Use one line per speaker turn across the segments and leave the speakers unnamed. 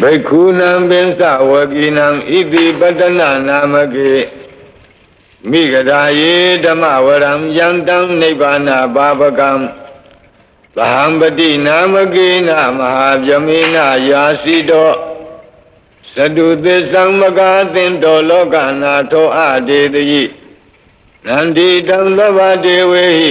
ဘိက္ခုနံပင်စဝကိနံဣတိပတ္တနာနာမကေမိဂဒာယေဓမ္မဝရံယံတံနိဗ္ဗာနဘာပကံသဟံပတိနာမကေနမဟာဗြဟ္မေနယာစီတောသတုသစ္ဆံမကာသင်တောလောကနာထောအဒေတိနန္ဒီတံသဗ္ဗဒေဝေဟိ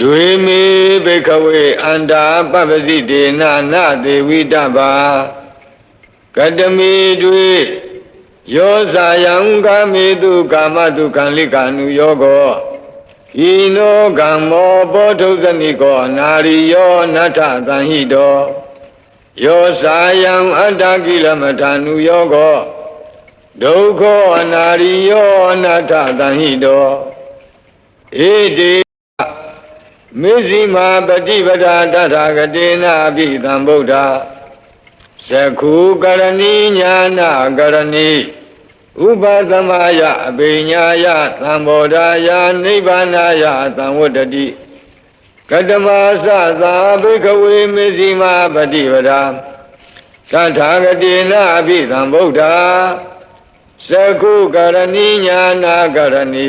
ဒွေမေဘိခဝေအန္တာပပ္ပစိတေနနသေဝိတ္ဗာကတမေတွေယောဇာယံကာမေတုကာမတုကံလိကာနုယောကောဤနောကမ္မောဘောဓုဇနိကောနာရိယောနထသံဟိတောယောဇာယံအတ္တကိလမထာနုယောကောဒုက္ခောအနာရိယောအနတ္ထသံဟိတောဧတေ မေဇိမာပฏิပဒာတထာဂတေနာအပိသံဗုဒ္ဓသခုကရဏီညာနာကရဏီဥပသမယအပိညာယသံဘောဓာယနိဗ္ဗာနာယသံဝတ္တတိကတမသသာဘိကဝေမေဇိမာပฏิပဒာသထာဂတေနာအပိသံဗုဒ္ဓသကုကရဏီညာနာကရဏီ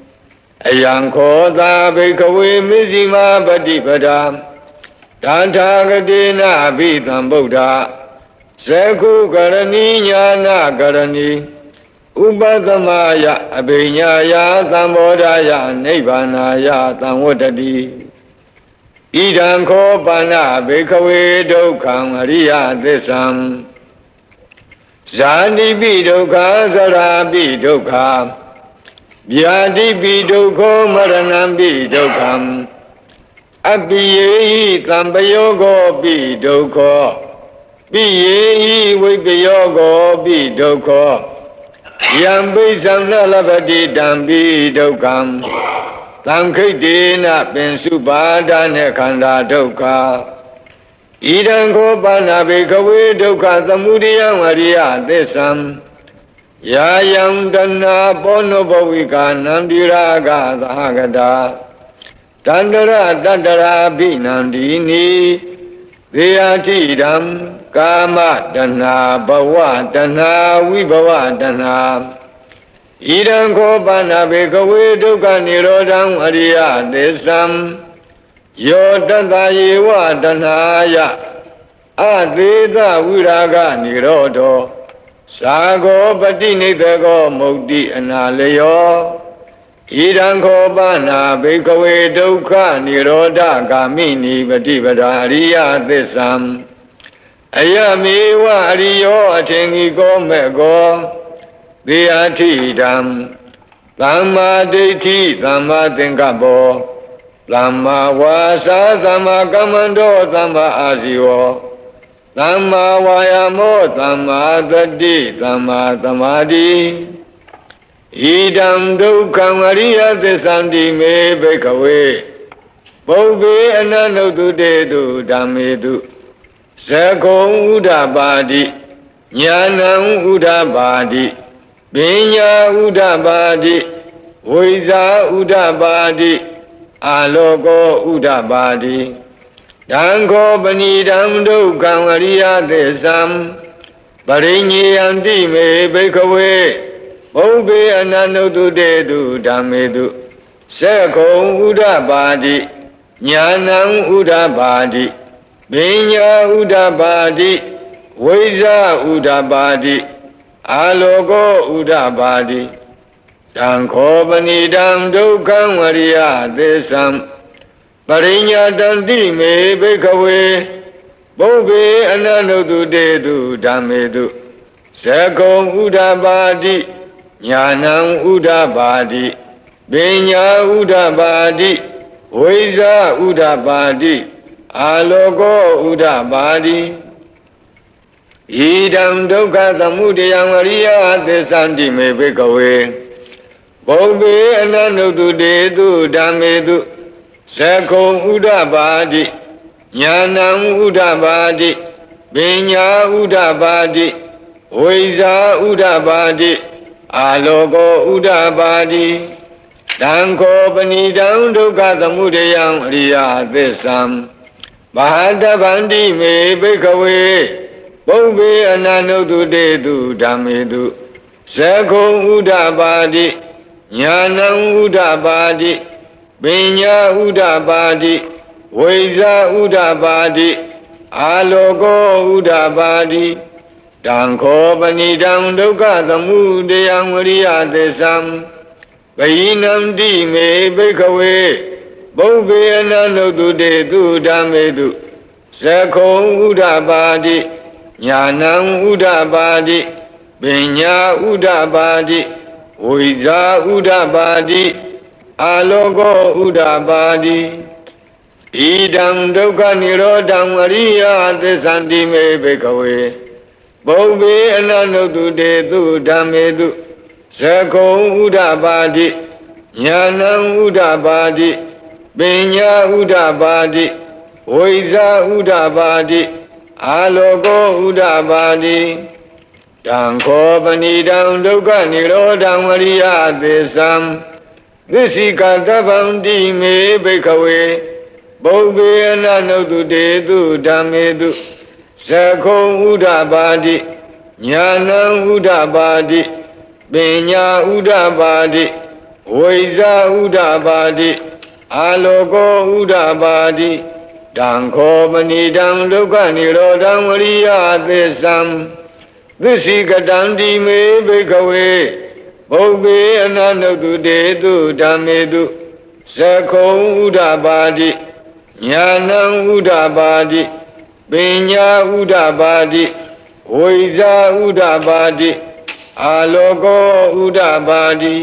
အယံခောသာဘိကဝေမစ္စည်းမာပฏิပဒာတထာဂတိနာအဘိသံဗုဒ္ဓဇခုကရဏီညာနာကရဏီဥပသမယအဘိညာယသံဘောဓာယနိဗ္ဗာနာယသံဝတ္တတိဣဒံခောပါဏဘေခဝေဒုက္ခံအရိယသစ္ဆံဇာတိပိဒုက္ခသရာပိဒုက္ခ ဗျာတိပိဒုက္ခမရဏံပိဒုက္ခံအပိယေဟိသံပယောကောပိဒုက္ခပိယေဟိဝိပယောကောပိဒုက္ခယံပိသံလလပတိတံပိဒုက္ခံသံခိတ်တေနပင်စုပါဒနဲ့ခန္ဓာဒုက္ခဣဒံခောပါဏဘေခဝေဒုက္ခသမုဒယဝရိယသစ္ဆံ ယာယံတနာပောနဘဝိကာနန္တိရာဂသဟဂတာတန္တရတတ္တရာဘိနန္ဒီနီသေယတိဓမ္ကာမတဏဘဝတဏဝိဘဝတဏဣဒံခောပါဏဘေကဝေဒုက္ခនិရောဓံအရိယသစ္ဆံယောတတယေဝတဏယအသေးသဝိရာဂនិရောဓော သာဂောပတိနိတကောမုတ်တိအနာလယောဣဒံခောပါဏဘေကဝေဒုက္ခនិရောဓဂာမိနိပฏิပဒာအရိယသစ္ဆံအယမေဝအရိယောအထင်ကြီးကောမဲ့ကောသေယထိတံသမ္မာဒိဋ္ဌိသမ္မာသင်္ကပ္ပောသမ္မာဝါစာသမ္မာကမ္မန္တောသမ္မာအာဇီဝော သမ္မာဝါယာမောသမ္မာသတိသမ္မာသမာဓိဣဒံဒုက္ခံအရိယသစ္ဆန္တိမေဘိကဝေပုဗ္ဗေအနန္တုတုတေတုဓမ္မေတုဇကုံဥဒ္ဓပါတိညာဏံဥဒ္ဓပါတိပညာဥဒ္ဓပါတိဝိဇာဥဒ္ဓပါတိအာလောကောဥဒ္ဓပါတိ တံခောပဏိတံဒုက္ခံအရိယသစ္ဆံပရိညေယံတိမေဘိခဝေဘုဗ္ဗေအနန္တုတုတေတုဓမ္မေတုသက္ခုံဥဒ္ဓပါတိညာဏံဥဒ္ဓပါတိပညာဥဒ္ဓပါတိဝိဇာဥဒ္ဓပါတိအာလောကောဥဒ္ဓပါတိဣတံခောပဏိတံဒုက္ခံဝရိယသစ္စံ ပရိညာတံတိမေဘိခဝေဘုဗ္ဗေအနန္တုတုတေတုဓမ္မေတုဇကုံဥဒ္ဓပါတိညာဏံဥဒ္ဓပါတိပညာဥဒ္ဓပါတိဝိဇာဥဒ္ဓပါတိအာလောကောဥဒ္ဓပါတိဣဒံဒုက္ခသမုဒယံအရိယသစ္ဆန္တိမေဘိကဝေဘုံဘေအနန္တုတုတေတုဓမ္မေတု သကုံဥဒ္ဓပါတိညာဏံဥဒ္ဓပါတိပညာဥဒ္ဓပါတိဝိဇာဥဒ္ဓပါတိအာလောကောဥဒ္ဓပါတိတံခောပဏိတံဒုက္ခသမုဒယံအရိယသစ္ဆံဘာတဗန္တိမေဘိကဝေဘုံဘေအနန္တုတုတေတုဓမ္မေတုဇကုံဥဒ္ဓပါတိညာဏံဥဒ္ဓပါတိ ပညာဥဒ္ဓပါတိဝိဇာဥဒ္ဓပါတိအာလောကောဥဒ္ဓပါတိတံခောပဏိတံဒုက္ခသမုဒယံဝရိယသစ္ဆံပယိနံတိမေဘိခဝေဘုဗ္ဗေအနန္တုတုတေတုဓမ္မေတုသကုံဥဒ္ဓပါတိညာဏံဥဒ္ဓပါတိပညာဥဒ္ဓပါတိဝိဇာဥဒ္ဓပါတိ အာလောကောဥဒ္ဓပါတိဣဒံဒုက္ခនិရောဓံအရိယသစ္ဆန္တိမေဘေကဝေဘုံဘေအနန္တုတုတေတုဓမ္မေတုသကုံဥဒ္ဓပါတိညာဏံဥဒ္ဓပါတိပညာဥဒ္ဓပါတိဝိဇာဥဒ္ဓပါတိအာလောကောဥဒ္ဓပါတိတံခောပဏိတံဒုက္ခនិရောဓံအရိယသစ္ဆံ သစ္စိကတဗ္ဗံတိမေဘိခဝေဘုဗ္ဗေအနန္တုတုတေတုဓမ္မေတုသကုံဥဒ္ဓပါတိညာဏံဥဒ္ဓပါတိပညာဥဒ္ဓပါတိဝိဇာဥဒ္ဓပါတိအာလောကောဥဒ္ဓပါတိတံခောမဏိတံဒုက္ခនិရောဓံဝရိယသစ္ဆံသစ္စိကတံတိမေဘိခဝေ ဘုဗ္ဗေအနန္တုတုတေတုဓမ္မေတုသကုံဥဒ္ဓပါတိညာဏံဥဒ္ဓပါတိပညာဥဒ္ဓပါတိဝိဇာဥဒ္ဓပါတိအာလောကောဥဒ္ဓပါတိ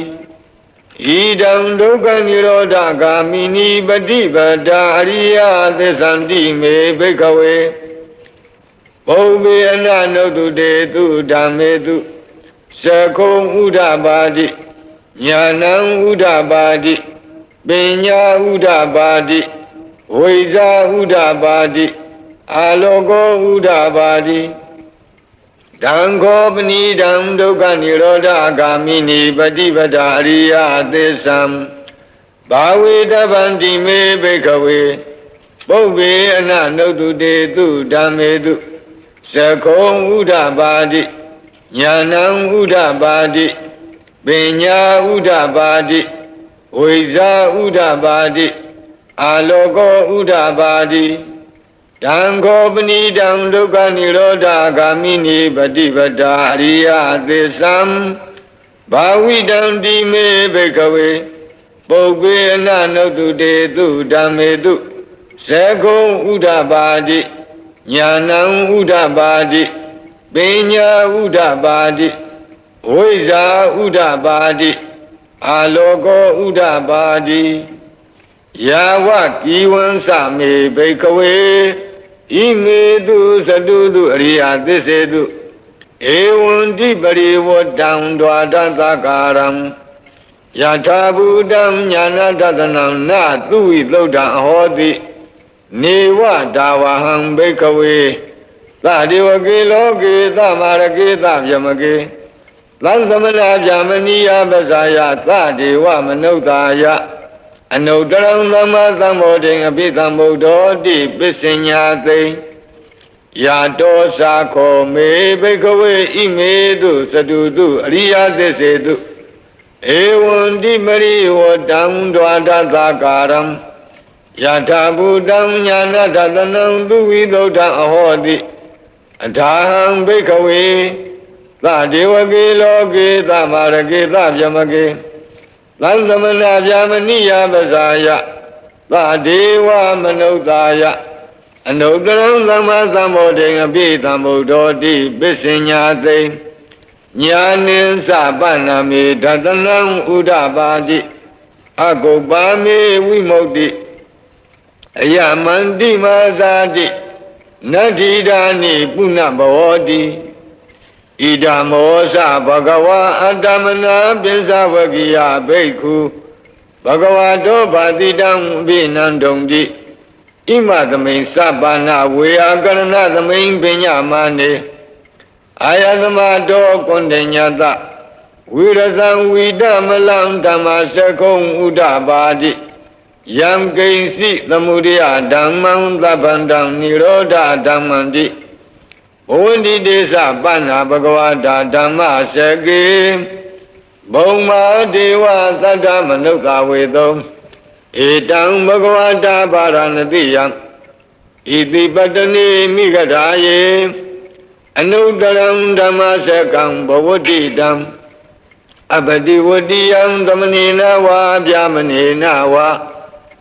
ဣဒံဒုက္ခនិရောဓဂာမိနိပฏิပဒါအရိယသစ္ဆန္တိမေဘိခဝေဘုံဘေအနနုတုတေတုဓမ္မေတု သကုံဥဒ္ဓပါတိညာဏံဥဒ္ဓပါတိပညာဥဒ္ဓပါတိဝိဇာဥဒ္ဓပါတိအာလောကောဥဒ္ဓပါတိတံခောပဏိတံဒုက္ခនិရောဓဂာမိနိပฏิပဒါအရိယသစ္ဆံဘာဝေတဗန္တိမေဘိခဝေပုဗ္ဗေအနနုတုတေတုဓမ္မေတုသကုံဥဒ္ဓပါတိ ညာဏံဥဒ္ဓပါတိပညာဥဒ္ဓပါတိဝိဇာဥဒ္ဓပါတိအာလောကောဥဒ္ဓပါတိတံခောပဏိတံဒုက္ခនិရောဓဂာမိနိပฏิပဒါအရိယသစ္ဆံဘာဝိတံတိမေဘိကဝေပုပ္ပေအနနုတုတေတုဓမ္မေတုဇကုံဥဒ္ဓပါတိညာဏံဥဒ္ဓပါတိ ပညာဥဒ္ဓပါတိဝိဇာဥဒ္ဓပါတိအာလောကောဥဒ္ဓပါတိယာဝကိဝံသမေဘိကဝေဣမေတုသတုတုအရိယသစ္စေတုဧဝံတိပရိဝတ္တံဒွါဒသကာရံယထာဘူတံညာနာတတနံနသူဝိသုဒ္ဓံအဟောတိနေဝဒါဝဟံဘိကဝေ သတိဝကေလောကေသမာရကေသဗျမကေသံသမနာဗျမနိယပဇာယသဒေဝမနုဿာယအနုတ္တရံသမ္မာသမ္ဗောဓိအပိသမ္ဗုဒ္ဓောတိပစ္စညာသိယာတောသာခောမေဘိကဝေဣမေတုသတုတုအရိယသစ္စေတုဧဝံတိမရိဝတံဒွါဒသကာရံယထာဘူတံညာနာတတနံသူဝိသုဒ္ဓအဟောတိ အထာဟံဘိကဝေသဒေဝကေလောကေသမာရကေသဗျမကေသသံသမနာဗျာမဏိယပဇာယသာဒေဝမနုဿာယအနုတ္တရံသမ္မာသမ္ဗောဓိအပိသံဗုဒ္ဓောတိပစ္စညာသိညာနိသပဏ္ဏမေဒတနံဥဒပါတိအကုပ္ပါမေဝိမု ക്തി အယမန္တိမာသာတိ နတ္ထိဒာနိပုဏ္ဏဘောတိဣဒံမောသဘဂဝါအတ္တမနာပိစ္ဆဝကိယဘိက္ခုဘဂဝါတောဗာတိတံအဘိနန္တုံတိဣမသမိန်စပါဏဝေယကရဏသမိန်ပညာမာနေအာယသမတောကွန်တညတဝိရဇံဝိဒမလံဓမ္မစကုံဥဒပါတိ ယံကိဉ္စီသမုဒယဓမ္မံသဗ္ဗန္တံនិရောဓဓမ္မံတိဘဝန္တိတေသပဏ္ဏဘဂဝတာဓမ္မစကေဘုံမာဒေဝသတ္တမနုဿဝေသုံဧတံဘဂဝတာပါရဏတိယံဣတိပတ္တနိမိဂဓာယေအနုတ္တရံဓမ္မစကံဘဝတိတံအပတိဝတိယံသမဏေနဝါဗျာမဏေနဝါ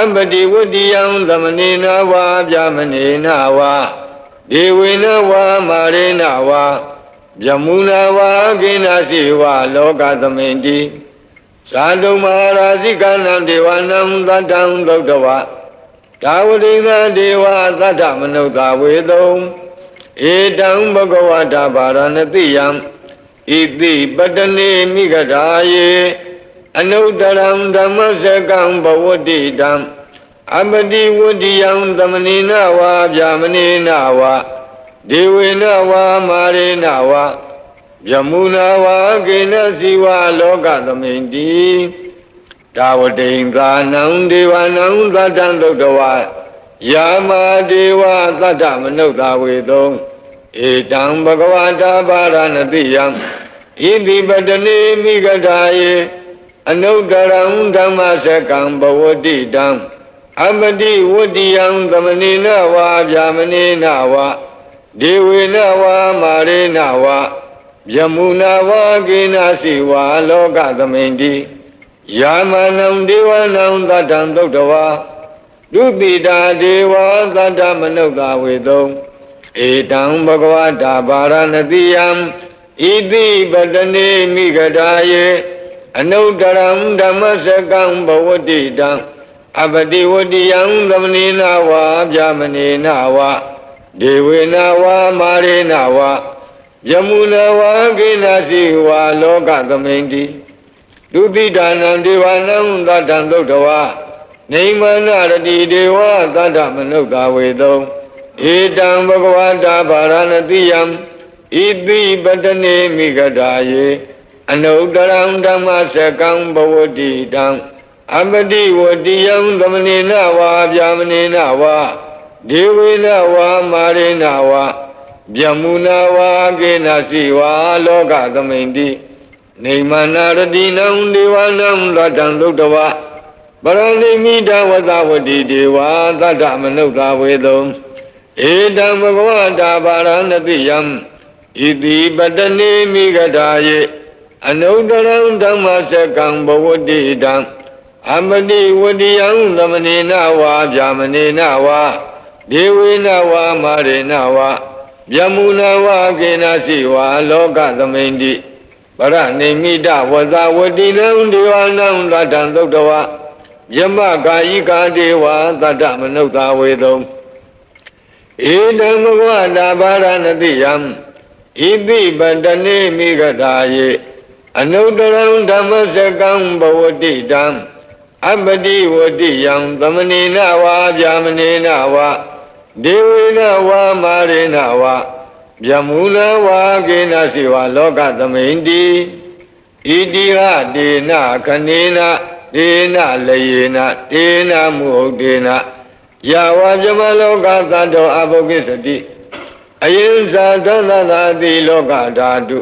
အပတိဝတ္တိယံသမဏေနဝါဗျာမဏေနဝါဒေဝေနဝါမာရေနဝါဗျမုနာဝါကိနာစီဝါလောကသမိန်တိဇာတုမဟာရာဇိကနံဒေဝနံသတ္တံသုတ်တဝဒါဝတိသဒေဝသတ္တမနုဿဝေတုံဧတံဘဂဝတာဗာရဏတိယံဣတိပတနေမိဂဓာယေ အနုတ္တရံဓမ္မစကံဘဝတိတံအပတိဝတ္တိယံသမဏေနဝါဗျာမဏေနဝါဒေဝေနဝါမာရေနဝါယမုနာဝါကေနစီဝါလောကသမိန်တိတာဝတိန်သာနံဒေဝနံသတ္တံသုတ်တဝါယာမဒေဝသတ္တမနုဿဝေသုံဧတံဘဂဝတာပါရဏတိယံဣတိပတနေမိဂဓာယေ အနုတ္တရံဓမ္မစကံဘဝတိတံအပတိဝတ္တိယံသမဏေနဝါဗျာမဏေနဝါဒေဝေနဝါမာရေနဝါယမုနာဝါကေနစီဝါလောကသမိန်တိယာမနံဒေဝနံသတ္တံသုတ်တဝါဒုတိတာဒေဝသတ္တမနုဿဝေသုံဧတံဘဂဝတာဗာရဏတိယံဣတိပတနေမိဂဓာယေ အနုတ္တရံဓမ္မစကံဘဝတိတံအပတိဝတိယံသမဏေနဝါဗျာမဏေနဝါဒေဝေနဝါမာရေနဝါယမုနဝါကိနာစီဝါလောကသမိန်တိဒုတိဒါနံဒေဝနံသတ္တံသုတ်တဝါနေမနာရတိဒေဝသတ္တမနုဿဝေသုံဧတံဘဂဝတာဗာရဏတိယံဣတိပတနေမိဂဒာယေ အနုတ္တရံဓမ္မစကံဘဝတိတံအပတိဝတိယံသမဏေနဝါဗျာမဏေနဝါဒေဝေနဝါမာရေနဝါဗျမုနာဝါကေနစီဝါလောကသမိန်တိနေမနာရတိနံဒေဝနံသတ္တံသုတ်တဝပရဏိမိတဝသဝတိဒေဝသတ္တမနုဿဝေသုံဧတံဘဂဝတာပါရဏတိယံဣတိပတနေမိဂဓာယေ အနုတ္တရံဓမ္မစကံဘဝတိတံအမတိဝတိယံသမဏေနဝါဗျာမဏေနဝါဒေဝေနဝါမာရေနဝါယမုနာဝါကေနစီဝါလောကသမိန်တိပရဏိမိတဝဇဝတိနံဒေဝနံသတ္တံသုတ်တဝါယမကာယိကာဒေဝသတ္တမနုဿဝေသုံဧတံဘဂဝတာဘာရဏတိယံဣတိပတနေမိဂတာယေ အနုတ္တရံဓမ္မစကံဘဝတိတံအပတိဝတိယံသမဏေနဝါဗျာမဏေနဝါဒေဝေနဝါမာရေနဝါဗျမူလဝါကေနစီဝါလောကသမိန်တိဣတိဟဒေနခနေနတေနလေယေနတေနမုဟုတ်တေနယာဝပြမလောကသတ္တောအဘုကိစ္စတိအယင်ဇာသန္တသာတိလောကဓာတု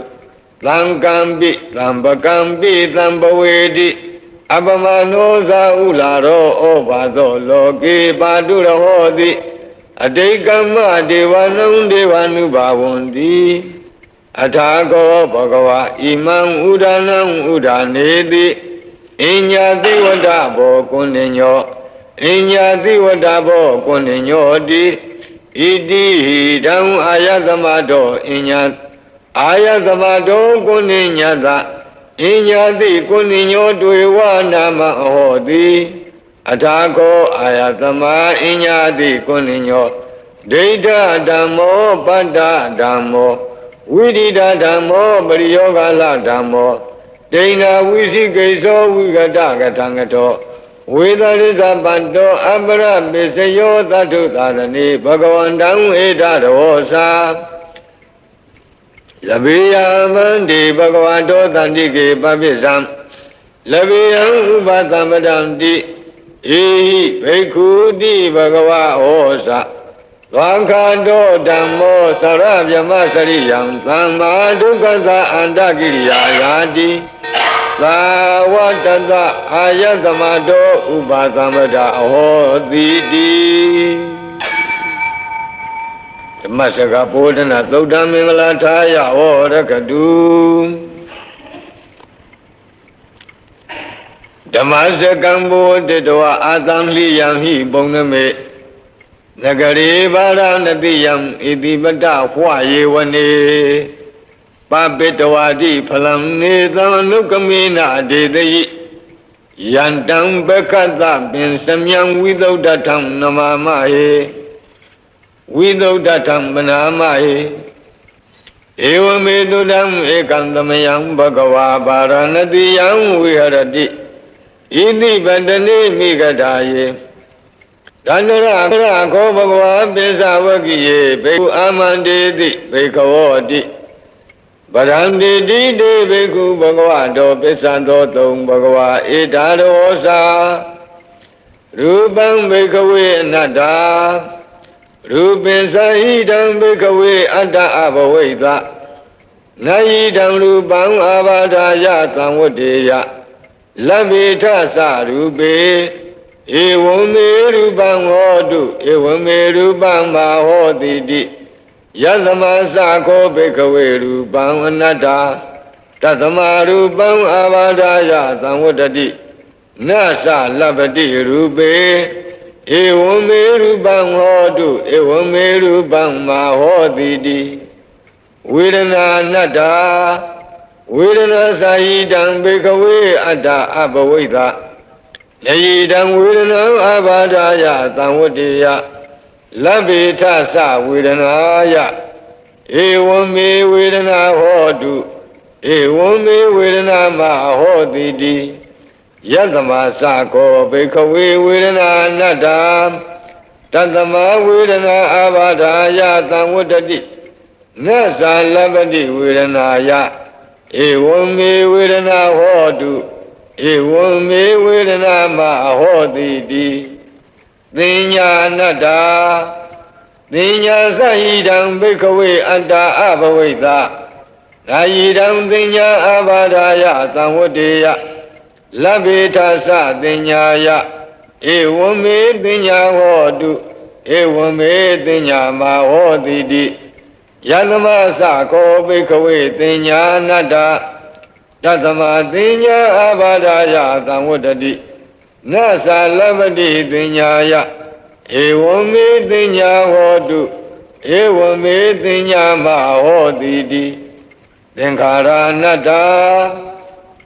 သံကံပိသံပကံပိသံပဝေတိအပမနောဇာဥလာရောဩဘာသောလောကေပါတုရဟောတိအတိတ်ကမ္မဒေဝနံဒေဝ ानु ဘာဝန္တိအထာကောဘဂဝါဣမံဥဒနံဥဒာနေတိအညညာတိဝဒဘောကုဏ္ဏညောအညညာတိဝဒဘောကုဏ္ဏညောတိဣတိဟိတံအာယသမတောအညညာ အာယသမတောကုဏ္ဏညတအညညာတိကုဏ္ဏညောတွေဝနာမဟောတိအထာကောအာယသမအညညာတိကုဏ္ဏညောဒိဋ္ဌဓမ္မောပတ္တဓမ္မောဝိရိဒဓမ္မောပရိယောဂလဓမ္မောဒိဏဝိသိကိသောဝိကတကထံကတောဝေဒရိသပတ္တောအပရပစ္စယောသတ္ထုသာရဏိဘဂဝန္တံဧတရောသာ လဘေယမန္တိဘဂဝတောတန္တိကေပပိသံလဘေယံဥပသမတံတိဧဟိဘိက္ခုတိဘဂဝဟောသာသံခါတောဓမ္မောသရဗြဟ္မစရိယံသမ္မာဒုက္ခသအန္တကိရိယာယာတိသာဝတတအာယသမတောဥပါသမတအဟောတိတိဓ မ္မစကဘောဓနာသုဒ္ဓမင်္ဂလာထာယဟောရကတုဓမ္မစကံဘောတတဝအာသံလိယံဟိပုံနမေနဂရေပါရဏတိယံဣတိပတ္တဟွာယေဝနေပပိတဝါတိဖလံနေသံနုကမေနဒေတယိယန္တံပက္ခတပင်စမြံဝိသုဒ္ဓထံနမမဟေ ဝိသုဒ္ဓထံမနာမဟေဧဝမေတုတံဧကံသမယံဘဂဝါပါရဏတိယံဝိဟရတိဣတိပတ္တနေမိဂတာယေတန္တရအရခောဘဂဝါပိစ္ဆဝကိယေဘေကုအာမန္တေတိဘေခဝောတိဗရံတိတိတေဘေကုဘဂဝတောပိစ္ဆံသောသုံးဘဂဝါဧတာရောသာရူပံဘေခဝေအနတ္တာ ရူပင်္စဟိတံဘေခဝေအတ္တအဘဝိသနာယိတံရူပံအာဘာဒာယသံဝတ္တေယလဗ္ဗေထသရူပေဧဝံမေရူပံဟောတုဧဝံမေရူပံမာဟောတိတိယသမသခောဘေကဝေရူပံအနတ္တတသမရူပံအာဘာဒာယသံဝတ္တတိနသလပတိရူပေ ဧဝံမေရူပံဟောတုဧဝံမေရူပံမာဟောတိတိဝေဒနာအနတ္တဝေဒနာသာယိတံဘေကဝေအတ္တအဘဝိသလေယိတံဝေဒနာအဘာဒာယသံဝတ္တေယလဗ္ဗေထသဝေဒနာယဧဝံမေဝေဒနာဟောတုဧဝံမေဝေဒနာမဟောတိတိ ယသမသကောဘေခဝေဝေဒနာအနတ္တတသမဝေဒနာအဘာဒာယသံဝတ္တိနသလဗ္ဗတိဝေဒနာယဧဝံမေဝေဒနာဟောတုဧဝံမေဝေဒနာမဟောတိတိသင်ညာအနတ္တာသင်ညာသဟိတံဘိခဝေအတ္တာအဘဝိသနာယိတံသင်ညာအဘာဒာယသံဝတ္တေယ လဗ္ဗေထသသင်ညာယဧဝံမေသင်ညာဟောတုဧဝံမေသင်ညာမဟောတိတိယသမသကောဘိခဝေသင်ညာအနတ္တာတသမသင်ညာအဘာဒာယသံဝတ္တိနသလဗ္ဗတိသင်ညာယဧဝံမေသင်ညာဟောတုဧဝံမေသင်ညာမဟောတိတိသင်္ခါရအနတ္တာ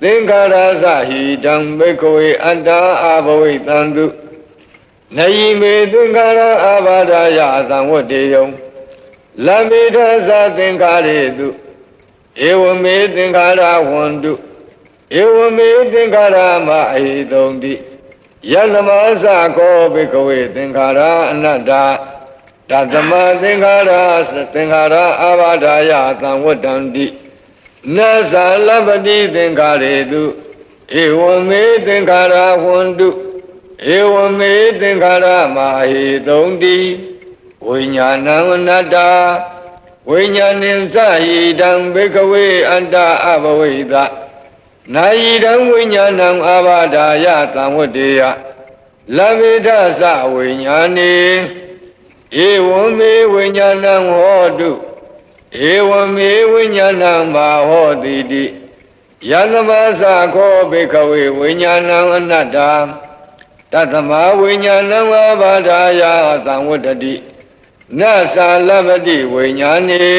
သင်္ခါရသဟိတံဘိကဝေအတ္တာအဘဝိတံတုနယိမေသင်္ခါရအဘာဒာယသံဝတ္တေယံလဗ္ဗေထသသင်္ခါရေတုဧဝမေသင်္ခါရဝန္တုဧဝမေသင်္ခါရမအဟိတုံတိယသမသကောဘိကဝေသင်္ခါရအနတ္တတသမသင်္ခါရသင်္ခါရအာဘာဒာယသံဝတ္တံတိ နသလပတိသင်္ခါရေတုဧဧဝမေသင်္ခါရဝန္တုဧဝမေသင်္ခါရမဟေသုံးတိဝိညာဏံအနတ္တဝိညာဉ်ဉ္စယိတံဘေကဝေအတ္တအဘဝိဒနာယိတံဝိညာဏံအာဘာဒာယသံဝတ္တေယလဗ္ဗေဒသဝိညာဏေဧဝမေဝိညာဏံဟောတု ဧဝမေဝိညာဏံမာဟောတိတိယသမသခောဘေကဝေဝိညာဏံအနတ္တတသမဝိညာဏံအာဘာဒာယသံဝတ္တိနသာလဗ္ဗတိဝိညာဏေ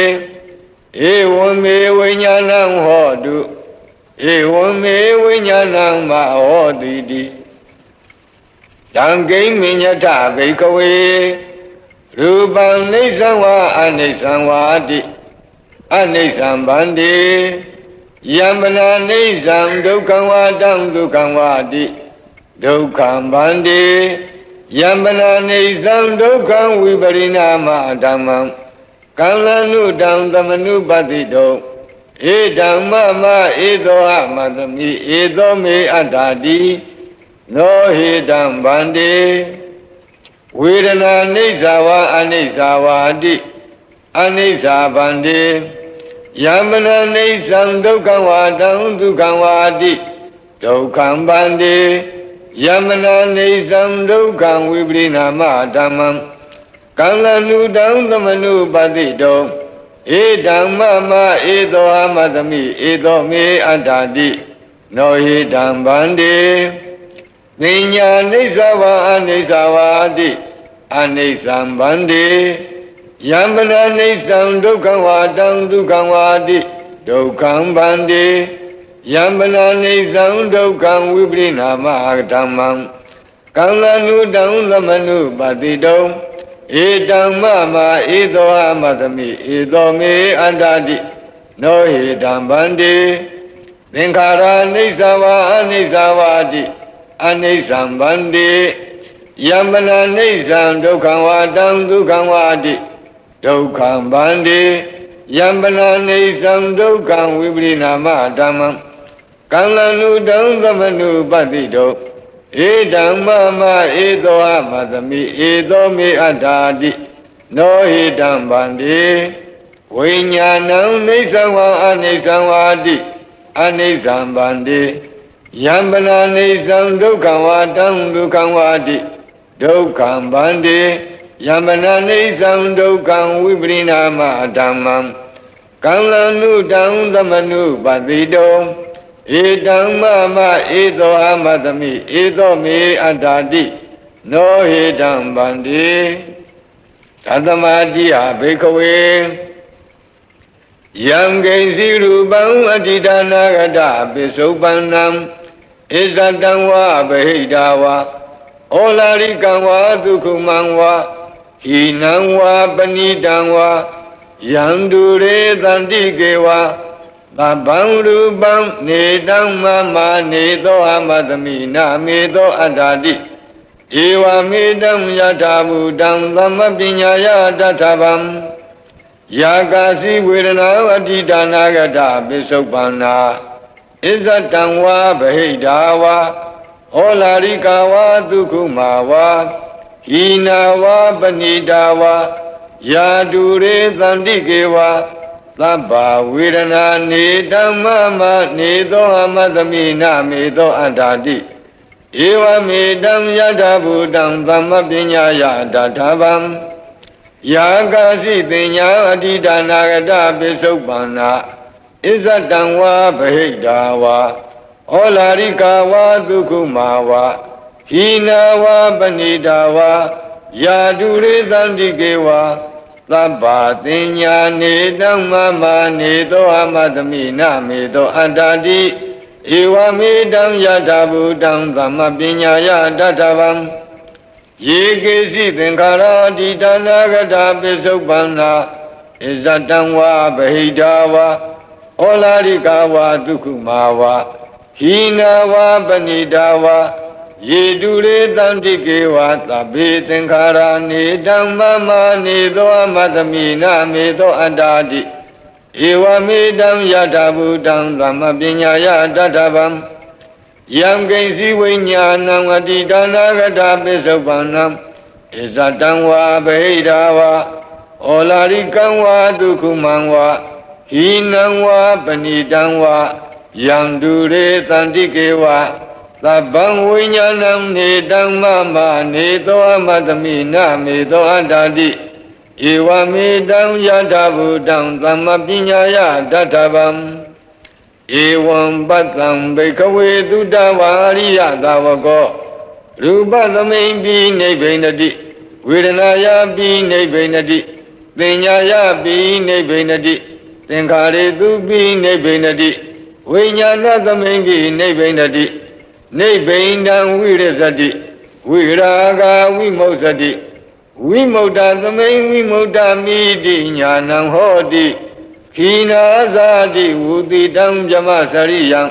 ဧဝမေဝိညာဏံဟောတုဧဝမေဝိညာဏံမဟောတိတိတံကိမညထဘိကဝေရူပံနေသံဝါအနိစ္စံဝါတိ အနိစ္စံဗန္တိယမနာနေသံဒုက္ခံဝါတံဒုက္ခံဝါတိဒုက္ခံဗန္တိယမနာနေသံဒုက္ခံဝိပရိနာမဓမ္မံကံလနုတံသမနုပတိတောဧဓမ္မမဧသောအမသမိဧသောမေအတ္တာတိနောဟိတံဗန္တိဝေဒနာနိစ္စဝါအနိစ္စဝါတိအနိစ္စဗန္တိ ယမနာနိစ္စံဒုက္ခဝါတံဒုက္ခဝါတိဒုက္ခံဗန္တိယမနာနေသံဒုက္ခံဝိပရိနာမဓမ္မံကံလနုတံသမနုပတိတောဧဓမ္မမဧသောအမသမိဧသောမေအတ္တာတိနောဟိတံဗန္တိပညာနိစ္စဝါအနိစ္စဝါတိအနိစ္စံဗန္တိ ယမနာနိစ္စံဒုက္ခဝါတံဒုက္ခဝါတိဒုက္ခံဗန္တိယမနာနေသံဒုက္ခံဝိပရိနာမဓမ္မံကံလနုတံသမနုပတိတောဧတံမမဧသောအမသမိဧသောမေအန္တာတိနောဟိတံဗန္တိသင်္ခါရအိဋ္ဌဝါအနိစ္စဝါတိအနိစ္စံဗန္တိယမနာအိဋ္ဌံဒုက္ခံဝါတံဒုက္ခံဝါတိ ဒုက္ခံဗန္တိယမနာအိဋ္ဌံဒုက္ခံဝိပရိနာမဓမ္မံကံလနုတံသမနုပတိတောဧဓမ္မမဧသောအမသမိဧသောမေအတ္တာတိနောဟိတံဗန္တိဝိညာဏံနေသံဝါအနိစ္စံဝါတိအနိစ္စံဗန္တိယံပနာနေသံဒုက္ခဝါတံဒုက္ခဝါတိဒုက္ခံဗန္တိ ယံပနာနေသံဒုက္ခံဝိပရိနာမဓမ္မံကံလနုတံသမနုပတိတောဧတံမမဧသောအမသမိဧသောမေအတ္တာတိနောဟေတံဗန္တိသတ္တမတိဟာဘေကဝေယံဂိဉ္စီရူပံအတ္တိဒါနာဂတပိစုပန္နံဣဇတံဝဗဟိတာဝဩလာရိကံဝဒုက္ခမံဝ ဟိနံဝပဏိတံဝယံတုရေတန္တိကေဝသဗ္ဗံရူပံနေတံမမနေသောအမသမိနာမေသောအတ္တာတိဧဝမေတံယထာဘူတံသမပညာယတထဗံယာကာစီဝေဒနာအတိဒါနာဂတပိစုပန္နာဣဇတံဝါဗဟိတာဝါဟောလာရိကာဝါဒုက္ခမာဝါ ဟိနာဝါပဏိတာဝါယာတုရေသန္တိကေဝါသဗ္ဗဝေဒနာနေဓမ္မမနေသောအမသမိနာမေသောအတ္တာတိဧဝမေတံယထာဘူတံသမ္မပညာယတထဗံယာကာစီပညာအဋ္ဌဒါနာဂတပိစုပန္နာဣဇတံဝါဗဟိတာဝါဩလာရိကာဝါဒုက္ခမာဝါ ဟိနာဝါပဏိတာဝါယာတုရေသန္တိကေဝါသဗ္ဗတင်ညာနေတံမမနေသောအမသမိနမေသောအတ္တတိဧဝမေတံယထာဘူတံသမ္မပညာယတတဗံယေကေစီသင်္ခါရတိတနာဂတာပိစုပန္နာဣဇတံဝါဗဟိတာဝါဩလာရိကာဝါဒုက္ခမာဝါဟိနာဝါပဏိတာဝါ ယေတုရေတံတိကေဝသဗ္ဗေသင်္ခါရနေဓမ္မမနေသောအမသမိနာမေသောအတ္တာတိဧဝမေတံယထာဘူတံသမ္မပညာယတတဗံယံကိဉ္စီဝိညာဏံအတိဒါနာဂတပိစုပန္နံဣဇတံဝါဗဟိတာဝါဩလာရိကံဝါဒုက္ခမံဝါဟိနံဝါပဏိတံဝါယံဒုရေတန္တိကေဝါ သဗ္ဗံဝိညာဏံနေတံမမနေသောအမတမိနမေသောအတ္တတိဧဝမေတံယထာဘူတံသမ္မပညာယတထဗံဧဝံပတ္တံဘေကဝေတုတဝါရိယသာဝကောရူပသမိန်ပိနိဗ္ဗိနတိဝေဒနာယပိနိဗ္ဗိနတိပညာယပိနိဗ္ဗိနတိသင်္ခါရေသူပိနိဗ္ဗိနတိဝိညာဏသမိန်ပိနိဗ္ဗိနတိ နိဗ္ဗိန္ဒံဝိရဇတိဝိရာဂဝိမု ksati ဝိမု ക്ത သမိန်ဝိမု ക്ത မိတိညာဏံဟောတိခိနာဇာတိဝုတိတံဇမစရိယံ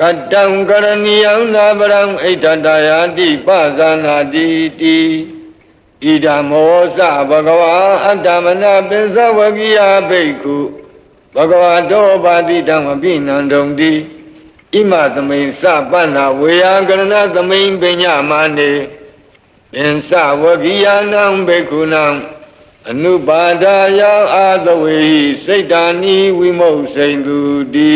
ကတံကရဏီယံနာပရံဣဒတယာတိပဇာနာတိတိဣဒမောသဘဂဝါအတ္တမနာပိစဝကိယဘိက္ခုဘဂဝါတောပါတိတံအပိနန္တုံတိ ဣမသမိန်စပန္နာဝေယကရဏသမိန်ပညာမာနေပင်စဝကိယနံဘိက္ခုနံအနုပါဒာယအာသဝေဟိစိတ်တာနိဝိမုတ်စိန်သူတိ